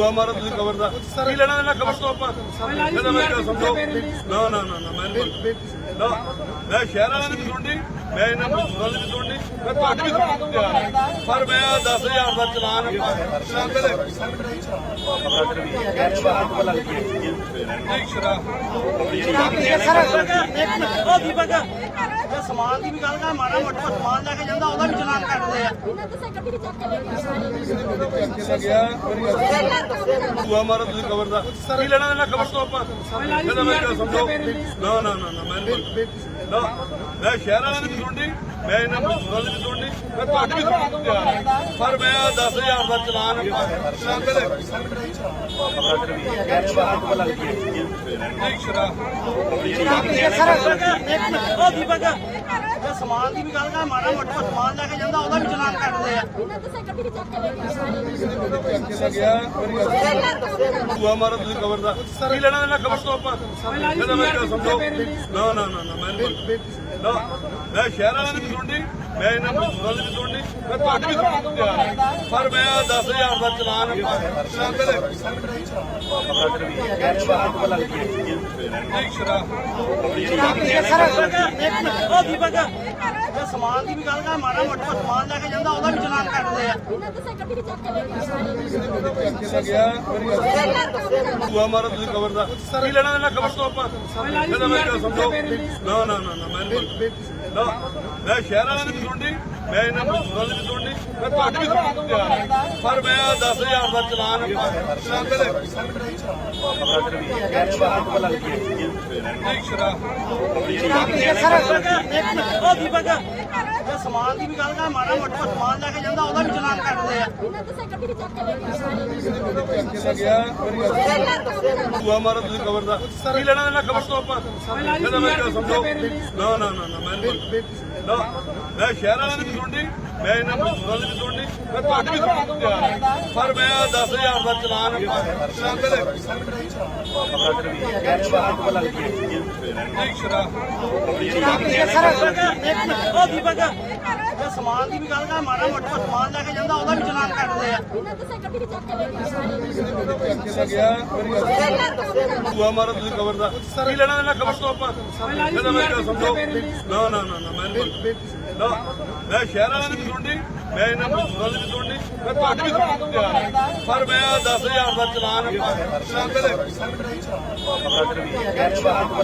ਭੂਆ ਮਾਰੋ ਤੁਸੀਂ ਕਵਰ ਦਾ ਕੀ ਲੈਣਾ ਦੇਣਾ ਕਵਰ ਤੋਂ ਆਪਾਂ ਨਾ ਨਾ ਨਾ ਨਾ ਮੈਂ ਨਹੀਂ ਨਾ ਮੈਂ ਸ਼ਹਿਰ ਵਾਲਿਆਂ ਦੀ ਵੀ ਸੁਣਨੀ, ਮੈਂ ਇਹਨਾਂ ਨੂੰ ਸੁਣਨ ਦੀ ਵੀ ਸੁਣਨੀ, ਮੈਂ ਤੁਹਾਡੀ ਵੀ ਸੁਣਨ ਨੂੰ ਤਿਆਰ ਪਰ ਮੈਂ 10000 ਦਾ ਚਲਾਨ ਆਪਾਂ ਚਲਾਉਂਦੇ ਨਹੀਂ ਸਮਾਨ ਦੀ ਵੀ ਗੱਲ ਕਰ ਮਾੜਾ ਮੋਟਾ ਸਮਾਨ ਲੈ ਕੇ ਜਾਂਦਾ ਉਹਦਾ ਵੀ ਚਲਾਨ ਕੱਟਦੇ ਆ ਇਹਨਾਂ ਦੇ ਤੁਸੀਂ ਕਵਰ ਦਾ। ਕੀ ਲੈਣਾ ਦੇਣਾ ਕਵਰ ਤੋਂ ਆਪਾਂ? ਮੈਂ ਕਿਹਾ ਨਾ ਨਾ ਨਾ ਨਾ, ਮੈਂ ਨਾ ਮੈਂ ਸ਼ਹਿਰ ਵਾਲਿਆਂ ਦੀ ਵੀ ਸੁਣਨੀ ਮੈਂ ਇਹਨਾਂ ਨੂੰ ਸੁਣਨ ਦੀ ਵੀ ਸੁਣਨੀ ਮੈਂ ਤੁਹਾਡੀ ਵੀ ਸੁਣਨ ਨੂੰ ਤਿਆਰ ਹਾਂ। ਪਰ ਮੈਂ 10000 ਦਾ ਚਲਾਨ ਆਪਾਂ ਚਲਾਉਂਦੇ ਨੇ ਨਹੀਂ ਸ਼ਰਾਬ। ਉਹ ਦੀਪਕ ਇਹ ਸਮਾਨ ਦੀ ਵੀ ਗੱਲ ਕਰ ਮਾੜਾ ਮੋਟਾ ਸਮਾਨ ਲੈ ਕੇ ਜਾਂਦਾ ਉਹਦਾ ਵੀ ਚਲਾਨ ਕੱਟਦੇ ਆ। ਭੂਆ ਮਾਰੋ ਤੁਸੀਂ ਕਵਰ ਦਾ ਕੀ ਲੈਣਾ ਦੇਣਾ ਕਵਰ ਤੋਂ ਆਪਾਂ? ਮੈਂ ਕਿਹਾ ਸਮਝੋ। ਨਾ। ਨਾ ਨਾ ਨਾ ਮੈਂ ਨਹੀਂ ਨਾ ਮੈਂ ਸ਼ਹਿਰ ਵਾਲਿਆਂ ਦੀ ਵੀ ਸੁਣਨੀ ਮੈਂ ਇਹਨਾਂ ਨੂੰ ਸੁਣਨ ਦੀ ਵੀ ਸੁਣਨੀ ਮੈਂ ਤੁਹਾਡੀ ਵੀ ਸੁਣਨ ਨੂੰ ਤਿਆਰ ਹਾਂ। ਪਰ ਮੈਂ 10000 ਦਾ ਚਲਾਨ ਆਪਾਂ ਚਲਾਉਂਦੇ ਨੇ ਨਹੀਂ ਸ਼ਰਾਬ। ਉਹ ਦੀਪਕ ਇਹ ਸਮਾਨ ਦੀ ਵੀ ਗੱਲ ਕਰ ਮਾੜਾ ਮੋਟਾ ਸਮਾਨ ਲੈ ਕੇ ਜਾਂਦਾ ਉਹਦਾ ਵੀ ਚਲਾਨ ਕੱਟਦੇ ਆ। ਇਹਨਾਂ ਦੇ ਸੇ ਗੱਡੀ ਚੱਕ ਕੇ ਲੈ ਭੂਆ ਮਾਰੋ ਤੁਸੀਂ ਕਵਰ ਦਾ ਕੀ ਲੈਣਾ ਦੇਣਾ ਕਵਰ ਤੋਂ ਆਪਾਂ ਨਾ ਨਾ ਨਾ ਨਾ ਮੈਂ ਨਾ ਮੈਂ ਸ਼ਹਿਰ ਵਾਲਿਆਂ ਦੀ ਵੀ ਸੁਣਨੀ ਮੈਂ ਇਹਨਾਂ ਨੂੰ ਸੁਣਨ ਦੀ ਵੀ ਸੁਣਨੀ ਮੈਂ ਤੁਹਾਡੀ ਵੀ ਸੁਣਨ ਨੂੰ ਤਿਆਰ ਹਾਂ। ਪਰ ਮੈਂ 10000 ਦਾ ਚਲਾਨ ਆਪਾਂ ਚਲਾਉਂਦੇ ਨੇ ਨਹੀਂ ਸ਼ਰਾਬ। ਸਮਾਨ ਦੀ ਵੀ ਗੱਲ ਕਰ ਮਾੜਾ ਮੋਟਾ ਸਮਾਨ ਲੈ ਕੇ ਜਾਂਦਾ ਉਹਦਾ ਵੀ ਚਲਾਨ ਕੱਟਦੇ ਆ ਇਹਨਾਂ ਦੇ ਗੱਡੀ ਚੱਕ ਕੇ ਗਿਆ ਮੇਰੀ ਗੱਲ ਤੁਸੀਂ ਕਵਰ ਦਾ ਕੀ ਲੈਣਾ ਦੇਣਾ ਕਵਰ ਤੋਂ ਆਪਾਂ? ਕਹਿੰਦਾ ਮੈਂ ਕਿਹਾ ਸਮਝੋ। ਨਾ ਨਾ ਨਾ ਨਾ, ਮੈਂ ਨਾ ਮੈਂ ਸ਼ਹਿਰ ਵਾਲਿਆਂ ਦੀ ਵੀ ਸੁਣਨੀ ਮੈਂ ਇਹਨਾਂ ਨੂੰ ਸੁਣਨ ਦੀ ਵੀ ਸੁਣਨੀ ਮੈਂ ਤੁਹਾਡੀ ਵੀ ਸੁਣਨ ਨੂੰ ਤਿਆਰ ਹਾਂ। ਪਰ ਮੈਂ 10000 ਦਾ ਚਲਾਨ ਆਪਾਂ ਚਲਾਉਂਦੇ ਨੇ। ਨਹੀਂ ਸ਼ਰਾਬ। ਉਹ ਦੀਪਕ ਇਹ ਸਮਾਨ ਦੀ ਵੀ ਗੱਲ ਕਰ, ਮਾੜਾ ਮੋਟਾ ਸਮਾਨ ਲੈ ਕੇ ਜਾਂਦਾ, ਉਹਦਾ ਵੀ ਚਲਾਨ ਕੱਟਦੇ ਆ। ਇਹਨਾਂ ਦੇ ਸੇ ਗੱਡੀ ਚੱਕ ਕੇ ਗਿਆ ਭੂਆ ਮਾਰੋ ਤੁਸੀਂ ਕਵਰ ਦਾ। ਕੀ ਲੈਣਾ ਦੇਣਾ ਕਵਰ ਤੋਂ ਆਪਾਂ? ਮੈਂ ਕਿਹਾ ਸਮਝੋ। ਨਾ ਨਾ ਨਾ ਨਾ, ਮੈਂ ਨਾ ਮੈਂ ਸ਼ਹਿਰ ਵਾਲਿਆਂ ਦੀ ਵੀ ਸੁਣਨੀ ਮੈਂ ਇਹਨਾਂ ਨੂੰ ਸੁਣਨ ਦੀ ਵੀ ਸੁਣਨੀ ਮੈਂ ਤੁਹਾਡੀ ਵੀ ਸੁਣਨ ਨੂੰ ਤਿਆਰ ਹਾਂ। ਪਰ ਮੈਂ 10000 ਦਾ ਚਲਾਨ ਆਪਾਂ ਚਲਾਉਂਦੇ ਨੇ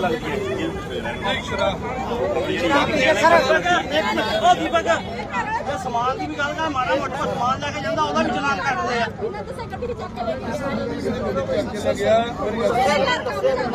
ਨਹੀਂ ਸ਼ਰਾਬ। ਉਹ ਦੀਪਕ ਇਹ ਸਮਾਨ ਦੀ ਵੀ ਗੱਲ ਕਰ ਮਾੜਾ ਮੋਟਾ ਸਮਾਨ ਲੈ ਕੇ ਜਾਂਦਾ ਉਹਦਾ ਵੀ ਚਲਾਨ ਕੱਟਦੇ ਆ ਇਹਨਾਂ ਦੇ ਸੇ ਗੱਡੀ ਚੱਕ ਕੇ ਲੈ ਕੇ ਸਾਰੇ ਕਿਹਾ ਗਿਆ ਮੇਰੀ ਗੱਲ